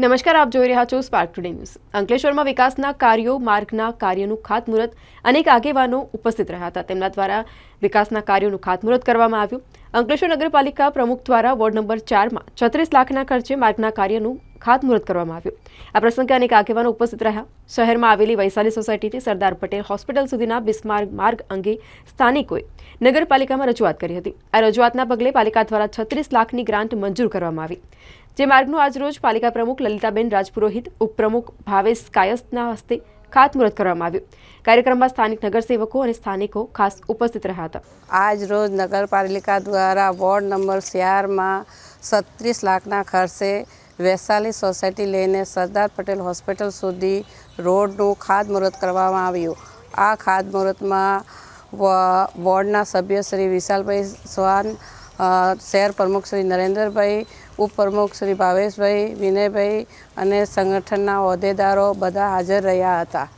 નમસ્કાર, આપ જોઈ રહ્યા છો સ્પાર્ક ટુડે ન્યૂઝ અંકલેશ્વરમાં વિકાસના કાર્યો, માર્ગના કાર્યનું ખાતમુહૂર્ત અનેક આગેવાનો ઉપસ્થિત રહ્યા હતા. તેમના દ્વારા વિકાસના કાર્યોનું ખાતમુહૂર્ત કરવામાં આવ્યું. અંકલેશ્વર નગરપાલિકા પ્રમુખ દ્વારા વોર્ડ નંબર ચારમાં છત્રીસ લાખના ખર્ચે માર્ગના કાર્યનું ખાતમુહૂર્ત કરવામાં આવ્યું. આ પ્રસંગે અનેક આગેવાનો ઉપસ્થિત રહ્યા. શહેરમાં આવેલી વૈશાલી સોસાયટીથી સરદાર પટેલ હોસ્પિટલ સુધીના બિસ્માર્ગ માર્ગ અંગે સ્થાનિકોએ નગરપાલિકામાં રજૂઆત કરી હતી. આ રજૂઆતના પગલે પાલિકા દ્વારા છત્રીસ લાખની ગ્રાન્ટ મંજૂર કરવામાં આવી. જે માર્ગનું આજરોજ પાલિકા પ્રમુખ લલિતાબેન રાજપુરોહિત ઉપપ્રમુખ ભાવેશ કાયસ્તના હસ્તે ખાતમુહૂર્ત કરવામાં આવ્યું. કાર્યક્રમમાં સ્થાનિક નગરસેવકો અને સ્થાનિકો ખાસ ઉપસ્થિત રહ્યા હતા. આજ રોજ નગરપાલિકા દ્વારા વોર્ડ નંબર ચારમાં છત્રીસ લાખના ખર્ચે વૈશાલી સોસાયટી લઈને સરદાર પટેલ હોસ્પિટલ સુધી રોડનું ખાતમુહૂર્ત કરવામાં આવ્યું. આ ખાતમુહૂર્તમાં વોર્ડના સભ્ય શ્રી વિશાલભાઈ અ, શહેર પ્રમુખ શ્રી નરેન્દ્રભાઈ ઉપપ્રમુખ શ્રી ભાવેશભાઈ, વિનયભાઈ અને સંગઠનના હોદ્દેદારો બધા હાજર રહ્યા હતા.